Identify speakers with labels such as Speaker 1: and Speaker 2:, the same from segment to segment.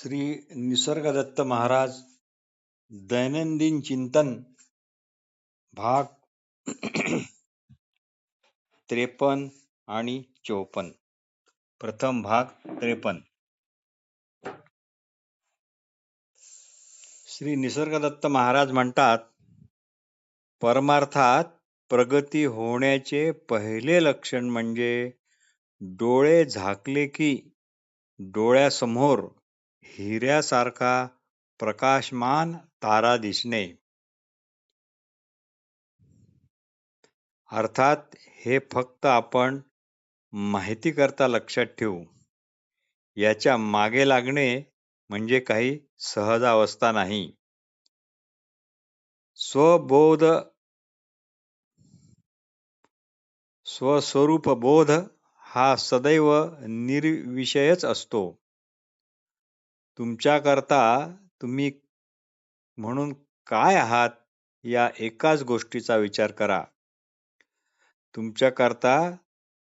Speaker 1: श्री निसर्गदत्त महाराज दैनंदिन चिंतन भाग त्रेपन्न आणि चौपन्न. प्रथम भाग त्रेपन्न. श्री निसर्गदत्त महाराज म्हणतात परमार्थात प्रगती होण्याचे पहिले लक्षण म्हणजे डोळे झाकले की डोळ्यासमोर हिऱ्यासारखा प्रकाशमान तारा दिसणे. अर्थात हे फक्त आपण माहिती करता लक्षात ठेवू. याच्या मागे लागणे म्हणजे काही सहजावस्था नाही. स्वबोध स्वस्वरूप बोध हा सदैव निर्विषयच असतो. तुमच्याकरता तुम्ही म्हणून काय आहात या एकाच गोष्टीचा विचार करा. तुमच्याकरता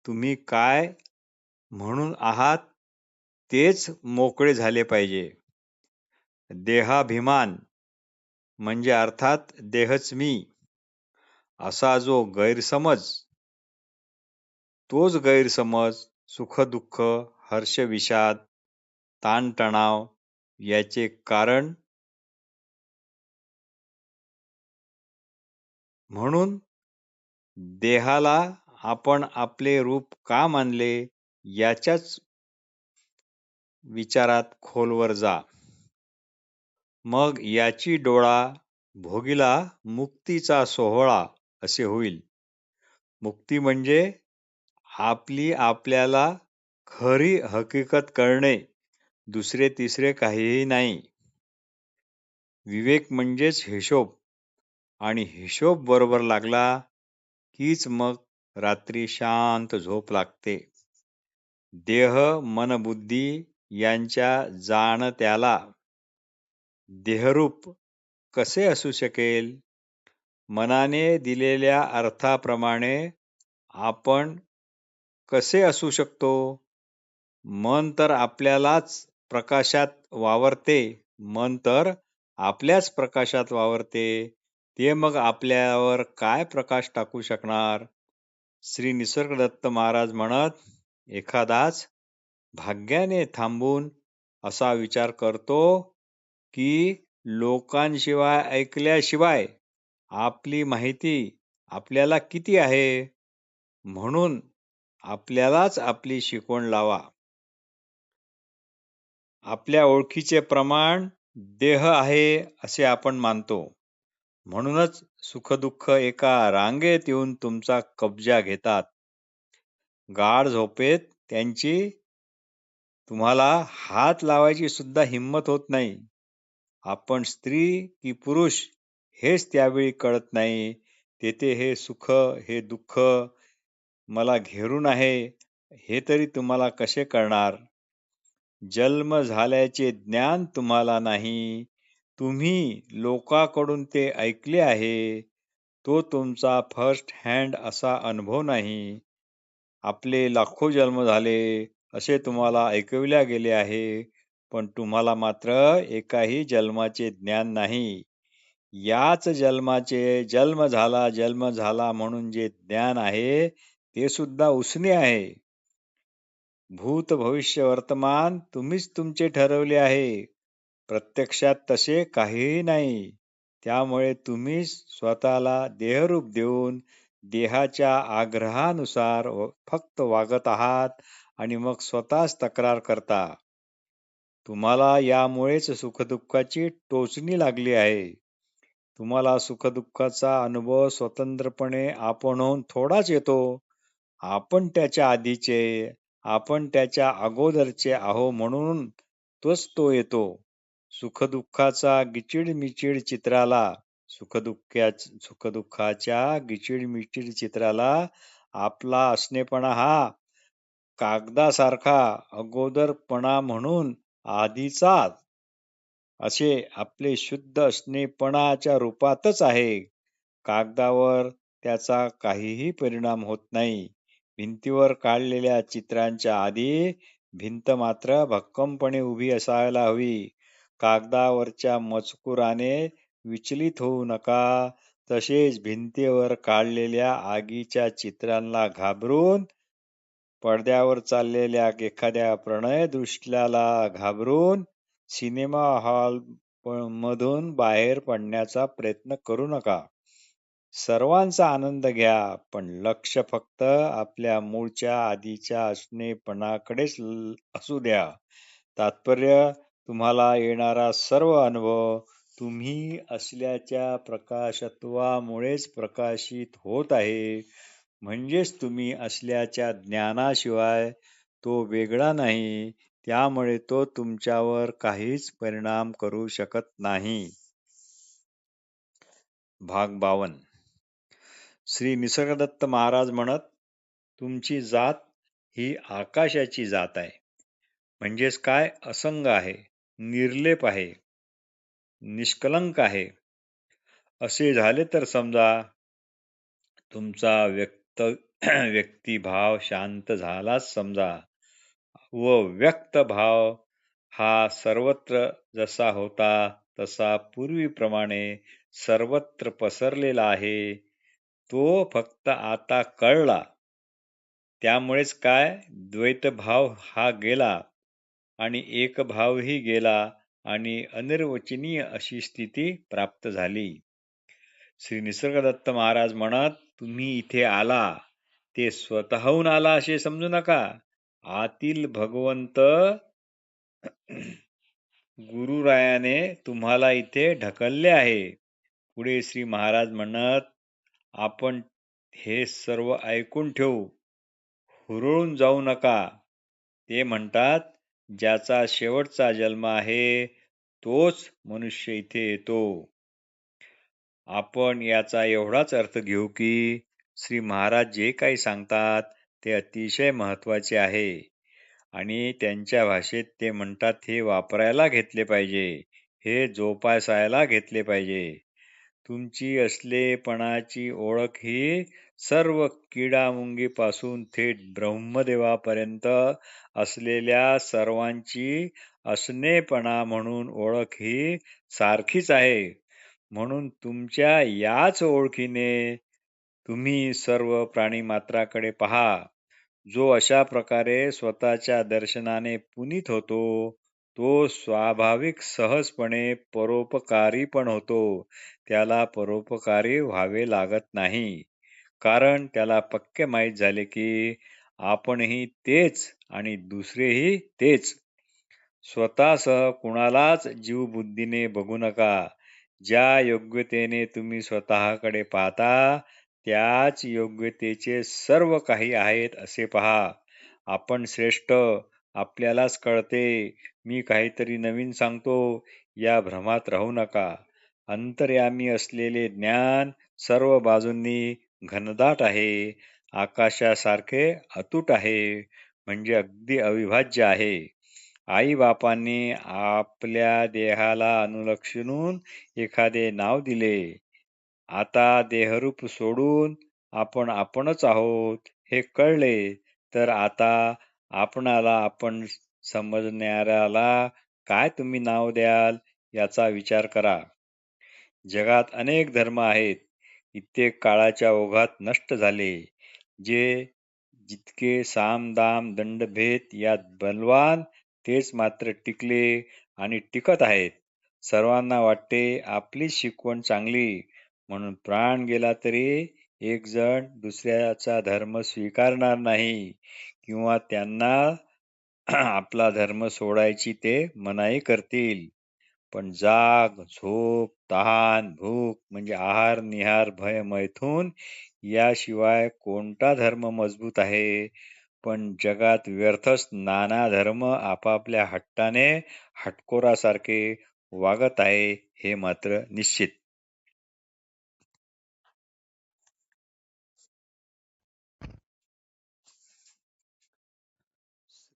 Speaker 1: तुम्ही काय म्हणून आहात तेच मोकळे झाले पाहिजे. देहाभिमान म्हणजे अर्थात देहच मी. असा जो गैरसमज तोच गैरसमज सुखदुःख हर्षविषाद हर्ष विषाद ताणतणाव याचे कारण? म्हणून देहाला आपण आपले रूप का मानले याच्याच विचारात खोलवर जा. मग याची डोळा भोगीला मुक्तीचा सोहळा असे होईल. मुक्ती म्हणजे आपली आपल्याला खरी हकीकत कळणे. दुसरे तिसरे काहीही नाही. विवेक म्हणजेच हिशोब. आणि हिशोब बरोबर लागला कीच मग रात्री शांत झोप लागते. देह मन बुद्धी यांच्या जाण त्याला देहरूप कसे असू शकेल? मनाने दिलेल्या अर्थाप्रमाणे आपण कसे असू शकतो? मन तर आपल्यालाच प्रकाशात वावरते मन तर आपल्याच प्रकाशात वावरते. ते मग आपल्यावर काय प्रकाश टाकू शकणार? श्री निसर्गदत्त महाराज म्हणत एखादाच भाग्याने थांबून असा विचार करतो की लोकांशिवाय ऐकल्याशिवाय आपली माहिती आपल्याला किती आहे? म्हणून आपल्यालाच आपली शिकवण लावा. आपल्या ओळखीचे प्रमाण देह आहे असे आपण मानतो. म्हणूनच सुखदुःख एका रांगेत येऊन तुमचा कब्जा घेतात. गाढ झोपेत त्यांची तुम्हाला हात लावायची सुद्धा हिंमत होत नाही. आपण स्त्री की पुरुष हेच त्यावेळी कळत नाही तेथे हे सुख हे दुःख मला घेरून आहे हे तरी तुम्हाला कसे कळणार? जन्म झाल्याचे ज्ञान तुम्हाला नाही. तुम्ही लोकांकडून ते ऐकले आहे. तो तुमचा फर्स्ट हँड असा अनुभव नाही. आपले लाखो जन्म झाले असे तुम्हाला ऐकविल्या गेले आहे पण तुम्हाला मात्र एकाही जन्माचे ज्ञान नाही. याच जन्माचे जन्म झाला जन्म झाला म्हणून जे ज्ञान आहे ते सुद्धा उसने आहे. भूत भविष्य वर्तमान तुम्हीच तुमचे ठरवले आहे. प्रत्यक्षात तसे काहीही नाही. त्यामुळे तुम्हीच स्वतःला देहरूप देऊन देहाच्या आग्रहानुसार फक्त वागत आहात आणि मग स्वतःच तक्रार करता. तुम्हाला यामुळेच सुखदुःखाची टोचणी लागली आहे. तुम्हाला सुखदुःखाचा अनुभव स्वतंत्रपणे आपणहून थोडाच येतो. आपण त्याच्या आधीचे आपण त्याच्या अगोदरचे आहो म्हणून तोच तो येतो. सुखदुःखाचा गिचिडमिचिड चित्राला सुखदुःख्या सुखदुःखाच्या गिचिडमिचिड चित्राला आपला असणेपणा हा कागदासारखा अगोदरपणा म्हणून आधीचा असे आपले शुद्ध असणेपणाच्या रूपातच आहे. कागदावर त्याचा काहीही परिणाम होत नाही. भिंतीवर काढलेल्या चित्रांच्या आधी भिंत मात्र भक्कमपणे उभी असायला हवी. कागदावरच्या मजकुराने विचलित होऊ नका. तसेच भिंतीवर काढलेल्या आगीच्या चित्रांना घाबरून पडद्यावर चाललेल्या एखाद्या प्रणय दृश्याला घाबरून सिनेमा हॉल मधून बाहेर पडण्याचा प्रयत्न करू नका. सर्वांचा आनंद घ्या पण लक्ष फक्त आपल्या मूळच्या आधीच्या असणेपणाकडेच असू द्या. तात्पर्य तुम्हाला येणारा सर्व अनुभव तुम्ही असल्याच्या प्रकाशत्वामुळेच प्रकाशित होत आहे. म्हणजेच तुम्ही असल्याच्या ज्ञानाशिवाय तो वेगळा नाही त्यामुळे तो तुमच्यावर काहीच परिणाम करू शकत नाही. भाग बावन. श्री निसर्गदत्त महाराज म्हणत तुमची जात ही आकाशाची जात आहे. म्हणजेच काय असंग आहे निर्लेप आहे निष्कलंक आहे. असे झाले तर समजा तुमचा व्यक्त व्यक्तिभाव शांत झालाच समजा व व्यक्त भाव हा सर्वत्र जसा होता तसा पूर्वीप्रमाणे सर्वत्र पसरलेला आहे. तो फक्त आता कळला. त्यामुळेच काय? द्वैतभाव हा गेला आणि एक भावही गेला आणि अनिर्वचनीय अशी स्थिती प्राप्त झाली. श्री निसर्गदत्त महाराज म्हणत तुम्ही इथे आला. ते स्वतःहून आला असे समजू नका. आतील भगवंत गुरुरायाने तुम्हाला इथे ढकलले आहे. पुढे श्री महाराज म्हणत आपण हे सर्व ऐकून ठेवू. हुरळून जाऊ नका. ते म्हणतात ज्याचा शेवटचा जन्म आहे तोच मनुष्य इथे येतो. आपण याचा एवढाच अर्थ घेऊ की श्री महाराज जे काही सांगतात ते अतिशय महत्त्वाचे आहे. आणि त्यांच्या भाषेत ते म्हणतात हे वापरायला घेतले पाहिजे. हे जोपासायला घेतले पाहिजे. तुमची असलेपणाची ओळख ही सर्व किडामुंगीपासून थेट ब्रह्मदेवापर्यंत असलेल्या सर्वांची असणेपणा म्हणून ओळख ही सारखीच आहे. म्हणून तुमच्या याच ओळखीने तुम्ही सर्व प्राणीमात्राकडे पहा. जो अशा प्रकारे स्वतःच्या दर्शनाने पुनीत होतो तो स्वाभाविक सहजपणे परोपकारी पण होतो. त्याला परोपकारी व्हावे लागत नाही. कारण त्याला पक्के माहीत झाले की आपणही तेच आणि दुसरेही तेच. स्वतःसह कुणालाच जीवबुद्धीने बघू नका. ज्या योग्यतेने तुम्ही स्वतःकडे पाहता त्याच योग्यतेचे सर्व काही आहेत असे पहा. आपण श्रेष्ठ आपल्यालाच कळते. मी काहीतरी नवीन सांगतो. या भ्रमात राहू नका. अंतर्यामी असलेले ज्ञान सर्व बाजूंनी घनदाट आहे. आकाशासारखे अतूट आहे. म्हणजे अगदी अविभाज्य आहे. आई बापांनी आपल्या देहाला अनुलक्षणून एखादे नाव दिले. आता देहरूप सोडून आपण आपणच आहोत. हे कळले. तर आता आपणाला आपण समजणाऱ्याला काय तुम्ही नाव द्याल याचा विचार करा. जगात अनेक धर्म आहेत. कित्येक काळाच्या ओघात नष्ट झाले जे जितके साम दाम दंडभेद यात बलवान तेच मात्र टिकले आणि टिकत आहेत. सर्वांना वाटते आपली शिकवण चांगली म्हणून प्राण गेला तरी एक जण दुसऱ्याचा धर्म स्वीकारणार नाही किंवा त्यांना आपला धर्म सोडायची ते मनाई करतील. पण जाग झोप तहान भूक म्हणजे आहार निहार भय मैथून याशिवाय कोणता धर्म मजबूत आहे? पण जगात व्यर्थच नाना धर्म आपापल्या हट्टाने हटकोरासारखे वागत आहे हे मात्र निश्चित.